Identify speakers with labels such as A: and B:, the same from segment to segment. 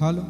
A: Hello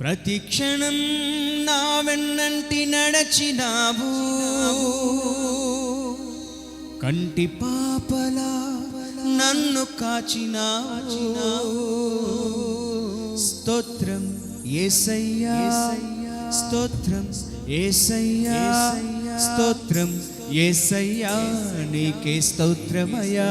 B: ప్రతి క్షణం నా వెన్నంటి నడచినావు. కంటి పాపలా నన్ను కాచినావు. స్తోత్రం ఏసయ్యా స్తోత్రం ఏసయ్యా స్తోత్రం ఏసయ్యా నీకే స్తోత్రమయా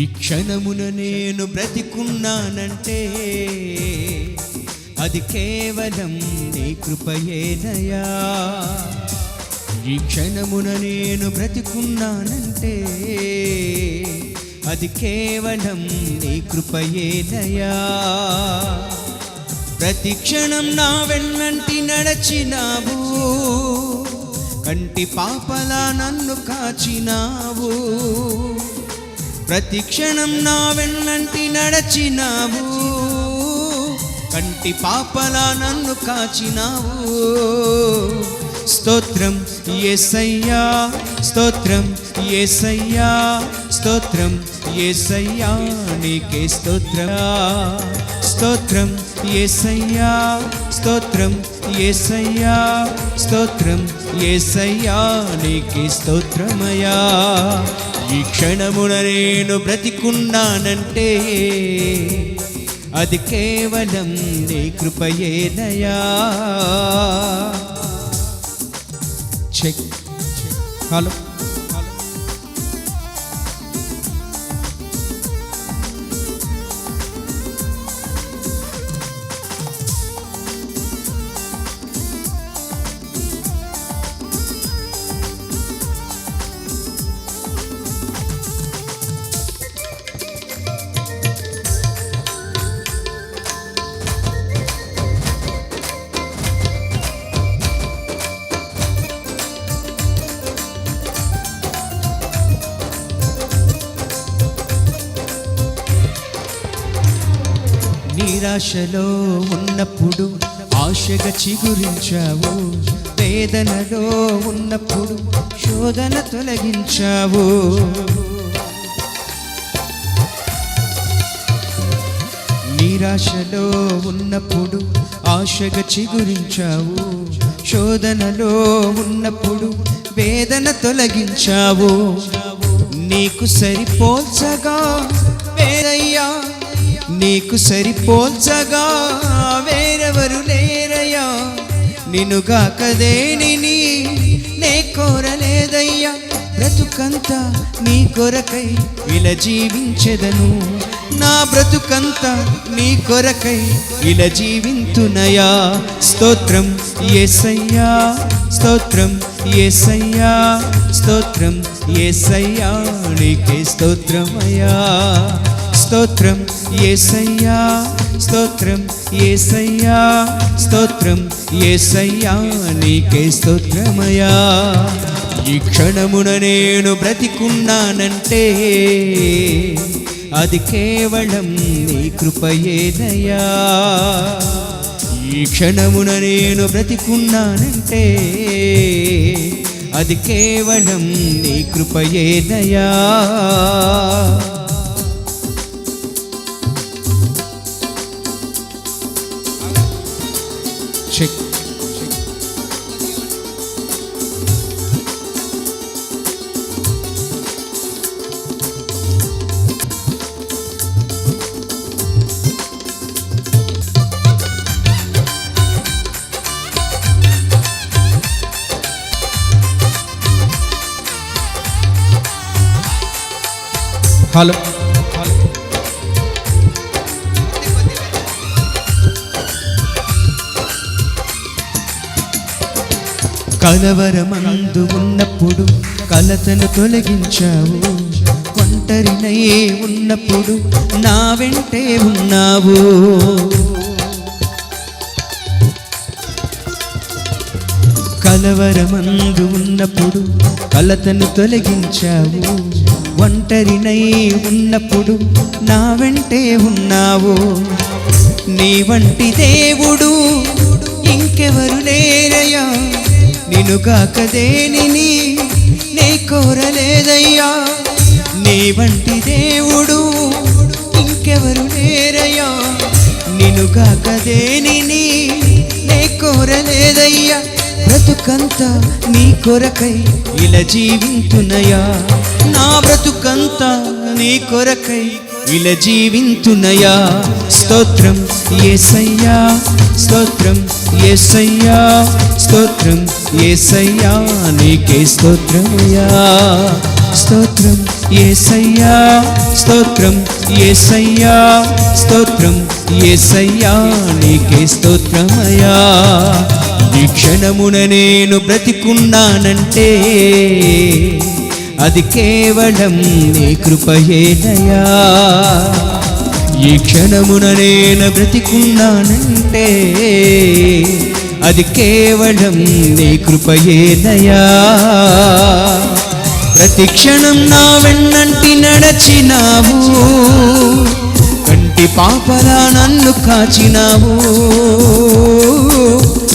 B: ఈ క్షణమున నేను బ్రతికున్నానంటే అది కేవలం నీ కృపయేనయా ఈ క్షణమున నేను బ్రతికున్నానంటే అది కేవలం నీ కృపయేనయా ప్రతి క్షణం నా వెన్నంటి నడచినావు కంటి పాపలా నన్ను కాచినావు. ప్రతి క్షణం నా వెన్నంటి నడచినావు. కంటి పాపలా నన్ను కాచినావు. స్తోత్రం ఏసయ్యా స్తోత్రం ఏసయ్యా స్తోత్రం ఏసయ్యా నీకే స్తోత్ర. స్తోత్రం ఏసయ్యా స్తోత్రం ఏసయ్యా స్తోత్రం ఏసయ్యా నీకే స్తోత్రమయా ఈ క్షణమున నేను బ్రతికున్నానంటే అది కేవలం నీ కృపయేనయా
A: చెక్. హలో.
B: నిరాశలో ఉన్నప్పుడు ఆశగా చిగురించావు వేదనలో ఉన్నప్పుడు శోధన తొలగించావు. నిరాశలో ఉన్నప్పుడు ఆశగా చిగురించావు శోధనలో ఉన్నప్పుడు వేదన తొలగించావు. నీకు సరిపోల్చగా వేరయ్యా నీకు సరిపోల్చగా వేరెవరు లేరయ్యా? నిన్నుగా కదేనిని నే కోరలేదయ్యా. బ్రతుకంతా నీ కొరకై ఇలా జీవించెదను. నా బ్రతుకంతా నీ కొరకై ఇలా జీవింతునయా. స్తోత్రం ఏసయ్యా స్తోత్రం ఏసయ్యా స్తోత్రం ఏసయ్యా. నీకే స్తోత్రమయ్యా. స్తోత్రం ఏసయ్యా స్తోత్రం ఏసయ్యా స్తోత్రం ఏసయ్యా నీకే స్తోత్రమయా ఈ క్షణమున నేను బ్రతికున్నానంటే అది కేవలం నీ కృపయేదయా ఈ క్షణమున నేను బ్రతికున్నానంటే అది కేవలం నీ కృపయేదయా
A: শেখ হ্যালো
B: కలవరమందు ఉన్నప్పుడు కలతను తొలగించావు. ఒంటరినై ఉన్నప్పుడు నా వెంటే ఉన్నావు. కలవరమందు ఉన్నప్పుడు కలతను తొలగించావు. ఒంటరినై ఉన్నప్పుడు నా వెంటే ఉన్నావు. నీ వంటి దేవుడు ఇంకెవరు లేరయ్యా? నిన్ను కాక దేనిని నే కోరలేదయ్యా? నీ వంటి దేవుడు ఇంకెవరు లేరయ్యా? నిన్ను కాక దేనిని నే కోరలేదయ్యా? బ్రతుకంతా నీ కొరకై ఇలా జీవింతునయా నా బ్రతుకంతా నీ కొరకై ఇలా జీవింతునయా స్తోత్రం ఏసయ్యా స్తోత్రం. ఏసయ్యా స్తోత్రం. ఏసయ్యా నీకే స్తోత్రమయ్యా స్తోత్రం. ఏసయ్యా స్తోత్రం. ఏసయ్యా స్తోత్రం. ఏసయ్యా నీకే స్తోత్రమయ్యా ఈ క్షణమున నేను బ్రతికున్నానంటే అది కేవలం నీ కృపయేనయా ఈ క్షణమున నేను బ్రతికున్నానంటే అది కేవలం నీ కృపయేనయా ప్రతి క్షణం నా వెన్నంటి నడచినావు. కంటి పాపలా నన్ను కాచినావు.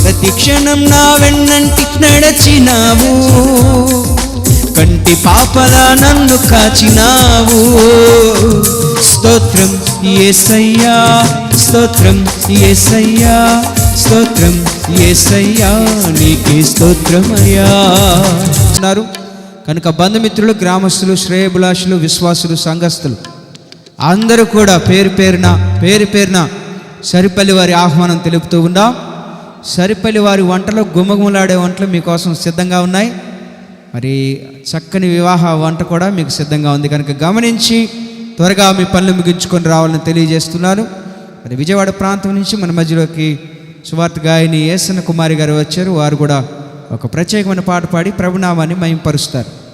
B: ప్రతి క్షణం నా వెన్నంటి నడచినావు. కంటి పాపలా నన్ను కాచినావు. స్తోత్రం ఏసయ్యా స్తోత్రం ఏసయ్యా స్తోత్రం ఏసయ్యా నీకే స్తోత్రమయ్యా.
A: ఉన్నారు కనుక బంధుమిత్రులు గ్రామస్తులు శ్రేయభిలాషులు విశ్వాసులు సంఘస్థులు అందరూ కూడా పేరు పేరున పేరు పేరున సరిపల్లి వారి ఆహ్వానం తెలుపుతూ ఉన్నాం సరిపల్లి వారి వంటలు గుమగుమలాడే వంటలు మీకోసం సిద్ధంగా ఉన్నాయి. మరి చక్కని వివాహ వంట కూడా మీకు సిద్ధంగా ఉంది. కనుక గమనించి త్వరగా మీ పనులు ముగించుకొని రావాలని తెలియజేస్తున్నాను. మరి విజయవాడ ప్రాంతం నుంచి మన మధ్యలోకి సువార్త గాయని ఏసన్న కుమారి గారు వచ్చారు. వారు కూడా ఒక ప్రత్యేకమైన పాట పాడి ప్రభునామాన్ని మయంపరుస్తారు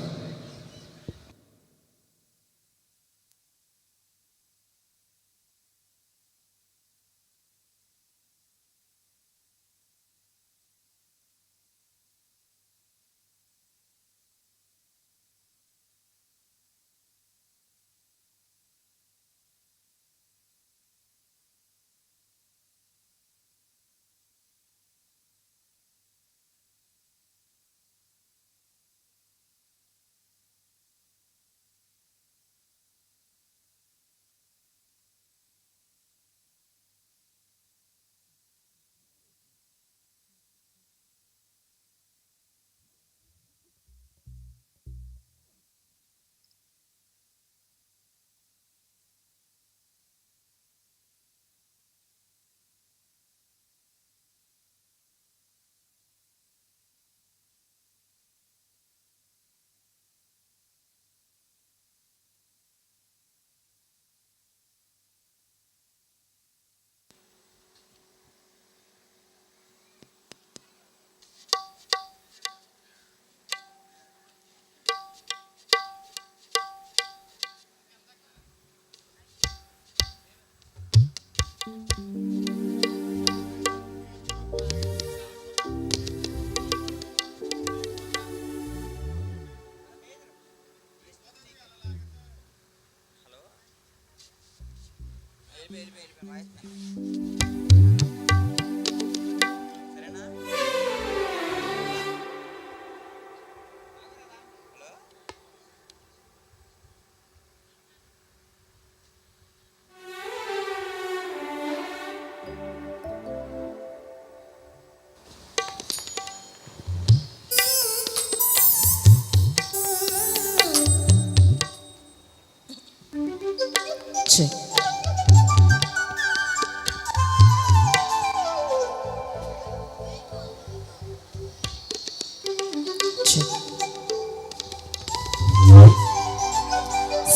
C: elime elime elime gayet.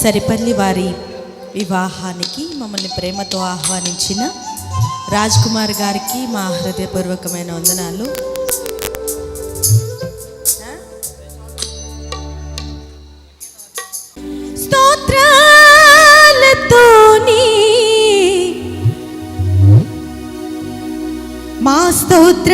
C: Saripalli వారి వివాహానికి మమ్మల్ని ప్రేమతో ఆహ్వానించిన రాజ్ కుమార్ గారికి మా హృదయపూర్వకమైన వందనాలు. మా స్తోత్ర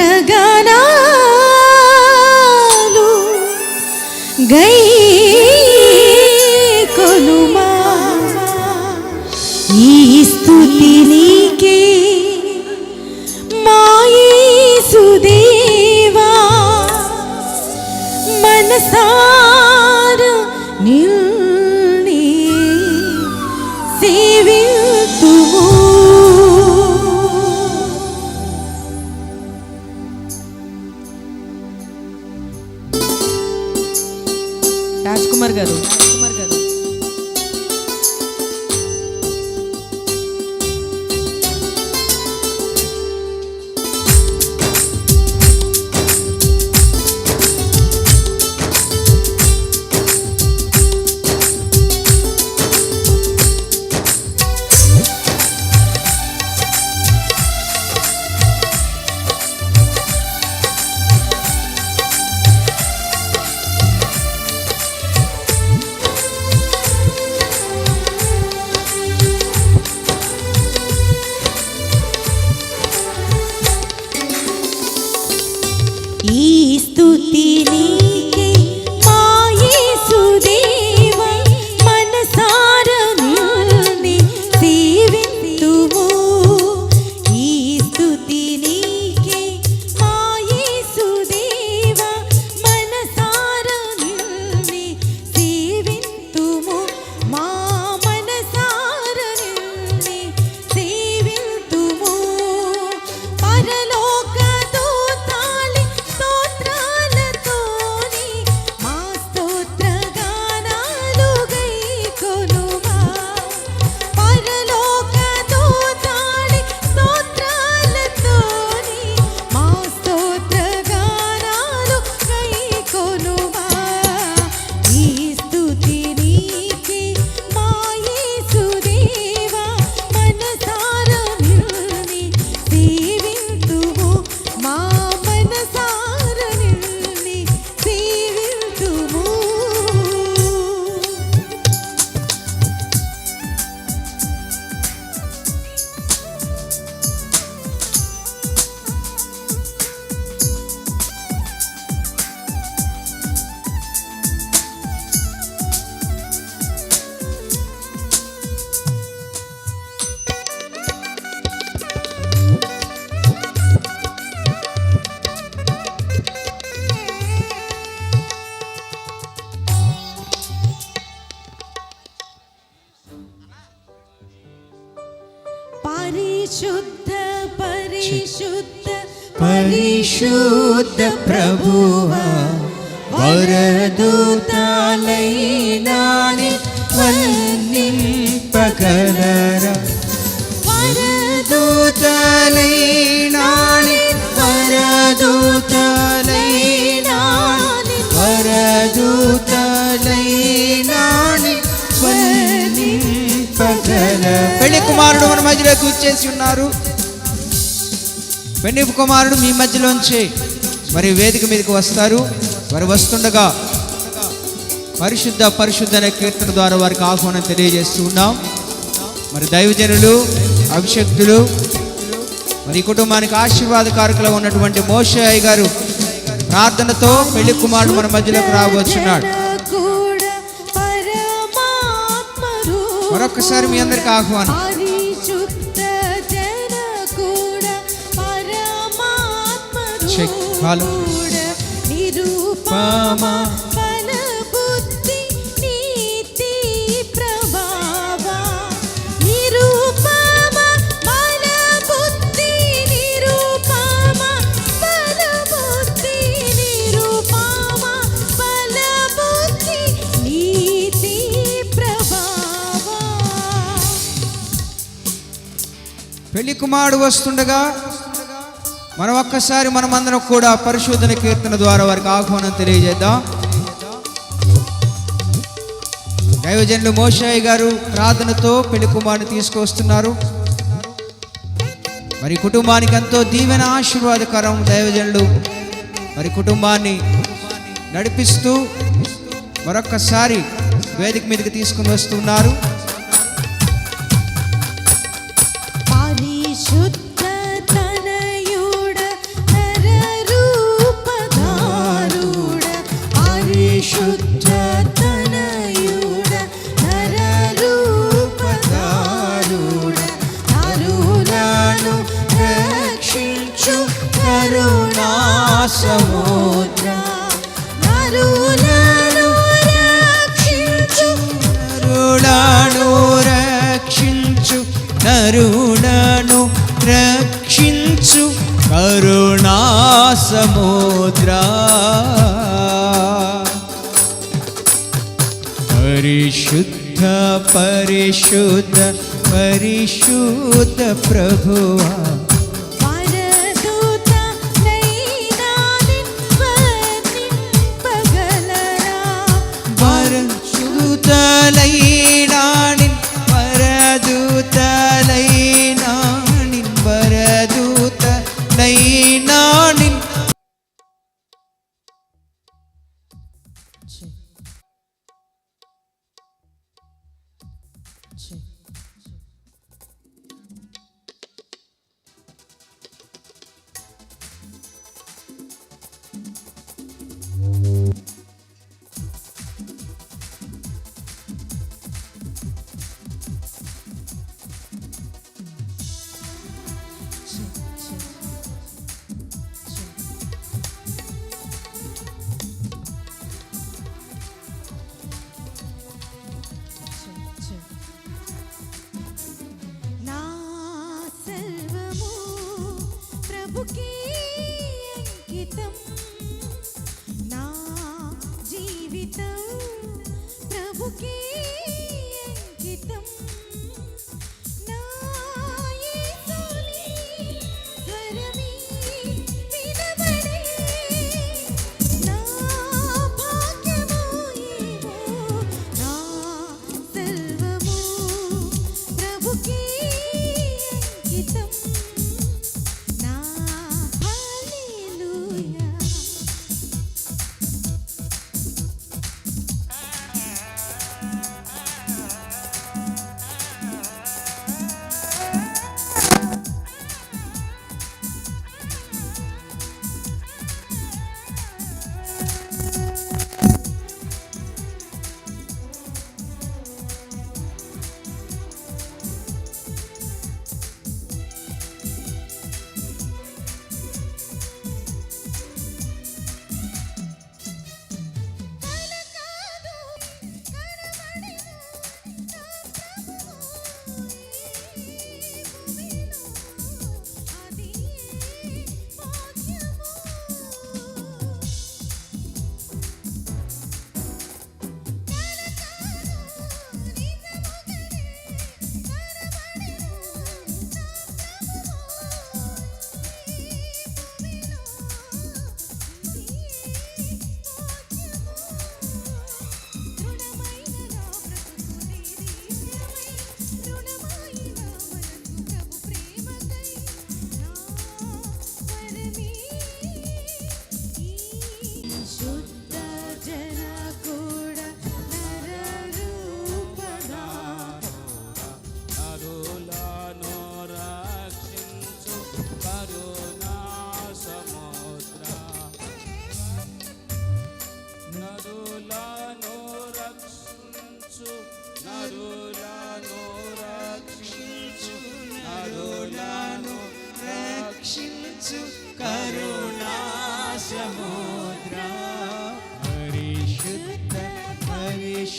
C: పరిశుద్ధ పరిశుద్ధ
B: ప్రభువా వరదూతాలైనాని వన్నింపగలరా వరదూతాలైనాని వరదూతాలైనాని వరదూతాలైనాని వన్నింపగలరా
A: పెళ్ళి కుమారుడు మన మధ్యలో కూర్చేసి ఉన్నారు. పెళ్ళి కుమారుడు మీ మధ్యలోంచి మరి వేదిక మీదకి వస్తారు. వారు వస్తుండగా పరిశుద్ధ పరిశుద్ధ అనే కీర్తన ద్వారా వారికి ఆహ్వానం తెలియజేస్తూ ఉన్నాం. మరి దైవజనులు అభిషక్తులు మరి కుటుంబానికి ఆశీర్వాదకారకులు ఉన్నటువంటి మోషయ్య గారు ప్రార్థనతో పెళ్ళి కుమారుడు మన మధ్యలోకి రాబోతున్నాడు మరొకసారి మీ అందరికి ఆహ్వానం.
C: నీతి ప్రభావ.
A: పెళ్ళి కుమారుడు వస్తుండగా మనం ఒక్కసారి మనమందరం కూడా పరిశోధన కీర్తన ద్వారా వారికి ఆహ్వానం తెలియజేద్దాం.
B: దైవజనులు మోషాయి గారు ప్రార్థనతో పెళ్ళి కుమారుని తీసుకొస్తున్నారు మరి కుటుంబానికి ఎంతో దీవెన ఆశీర్వాదకరం దైవజనులు మరి కుటుంబాన్ని నడిపిస్తూ మరొక్కసారి వేదిక మీదకి తీసుకుని వస్తున్నారు.
C: రక్షించు కరుణా సముద్ర నరులను రక్షించు.
B: నరులను రక్షించు నరులను రక్షించు కరుణా సముద్ర పరిశుద్ధ పరిశుద్ధ పరిశుద్ధ ప్రభువా.
C: నైనా అంకితం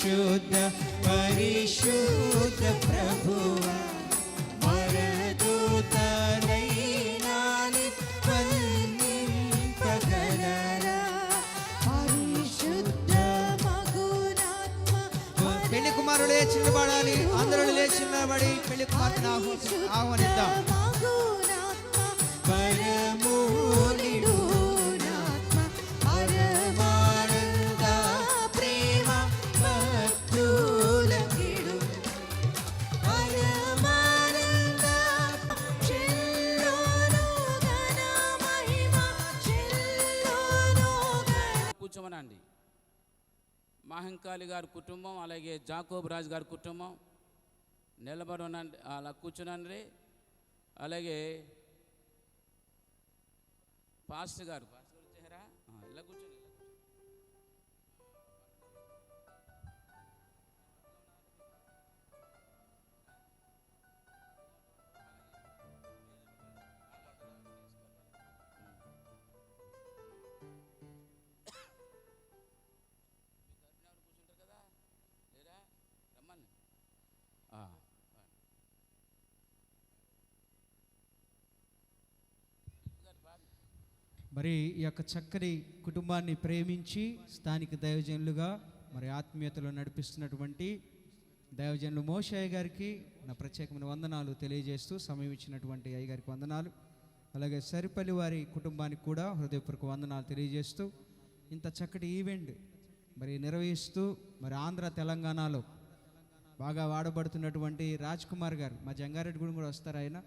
B: పరిశుద్ధ పరిశుద్ధ ప్రభువ. వరదూతలైనాని వల్లింపగలరా
C: పరిశుద్ధ మగునాత్మ
B: పెళ్ళి కుమారుడు లేచి నిలబడాలి అందరూ లేచి నిలబడి పెళ్ళి ఆహ్వా- ఆహ్వానిద్దాం.
C: మగునాత్మ
D: మహంకాళి గారి కుటుంబం అలాగే జాకోబ్ రాజు గారి కుటుంబం నిలబడి అలా కూర్చునండి అలాగే పాస్టర్ గారు
B: మరి ఈ యొక్క చక్కని కుటుంబాన్ని ప్రేమించి స్థానిక దైవజనులుగా మరి ఆత్మీయతలో నడిపిస్తున్నటువంటి దైవజనులు మోషయ్య గారికి నా ప్రత్యేకమైన వందనాలు తెలియజేస్తూ సమయం ఇచ్చినటువంటి అయ్య గారికి వందనాలు. అలాగే సరిపల్లి వారి కుటుంబానికి కూడా హృదయపూర్వక వందనాలు తెలియజేస్తూ ఇంత చక్కటి ఈవెంట్ మరి నిర్వహిస్తూ మరి ఆంధ్ర తెలంగాణలో బాగా వాడబడుతున్నటువంటి రాజ్ కుమార్ గారు మా జంగారెడ్డి గుడి కూడా వస్తారు ఆయన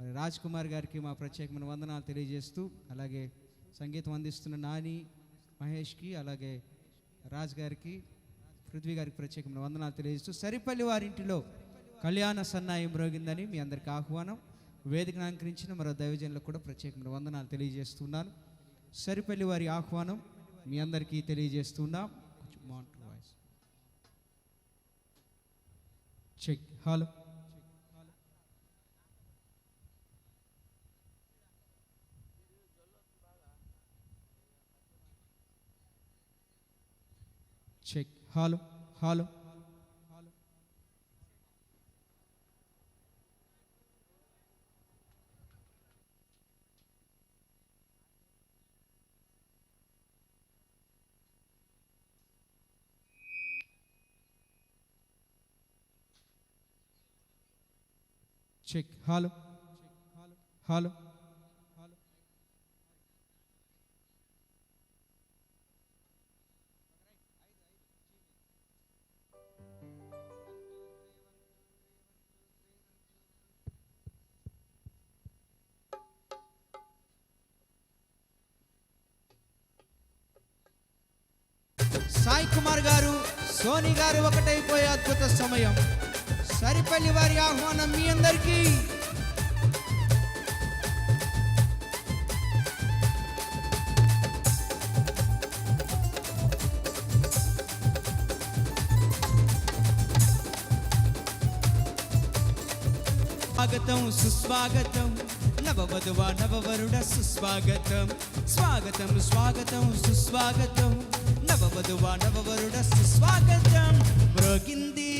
B: రాజ్ కుమార్ గారికి మా ప్రత్యేకమైన వందనాలు తెలియజేస్తూ అలాగే సంగీతం అందిస్తున్న నాని మహేష్కి అలాగే రాజ్ గారికి పృథ్వీ గారికి ప్రత్యేకమైన వందనాలు తెలియజేస్తూ సరిపల్లి వారింటిలో కళ్యాణ సన్నాయం మ్రోగిందని మీ అందరికి ఆహ్వానం. వేదికను అలంకరించిన మరో దైవజనులకు కూడా ప్రత్యేకమైన వందనాలు తెలియజేస్తున్నాను. సరిపల్లి వారి ఆహ్వానం మీ అందరికీ తెలియజేస్తున్నాం. కొంచెం బాగుంటుంది voice. Check. Hello. Check hello hello check hello Sai Kumar garu Soni garu ఒకటైపోయే అద్భుత సమయం. సరిపల్లి వారి ఆహ్వానం మీ అందరికీ. స్వాగతం సుస్వాగతం. నవవధువ నవవరుడ సుస్వాగతం. స్వాగతం స్వాగతం సుస్వాగతం. నవవధువ నవవరుడ సుస్వాగతం మ్రోగింది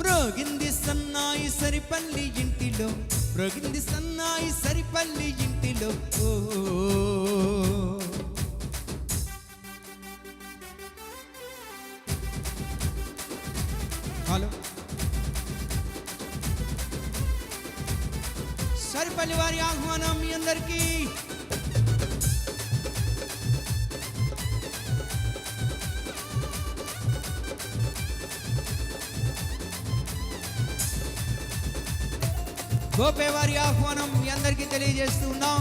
B: మ్రోగింది సన్నాయి సరిపల్లి ఇంటిలో మ్రోగింది సన్నాయి సరిపల్లి ఇంటిలో. ఓ హలో. సరిపల్లి వారి ఆహ్వానం మీ అందరికీ. గోపే వారి ఆహ్వానం మీ అందరికీ తెలియజేస్తూ ఉన్నాం.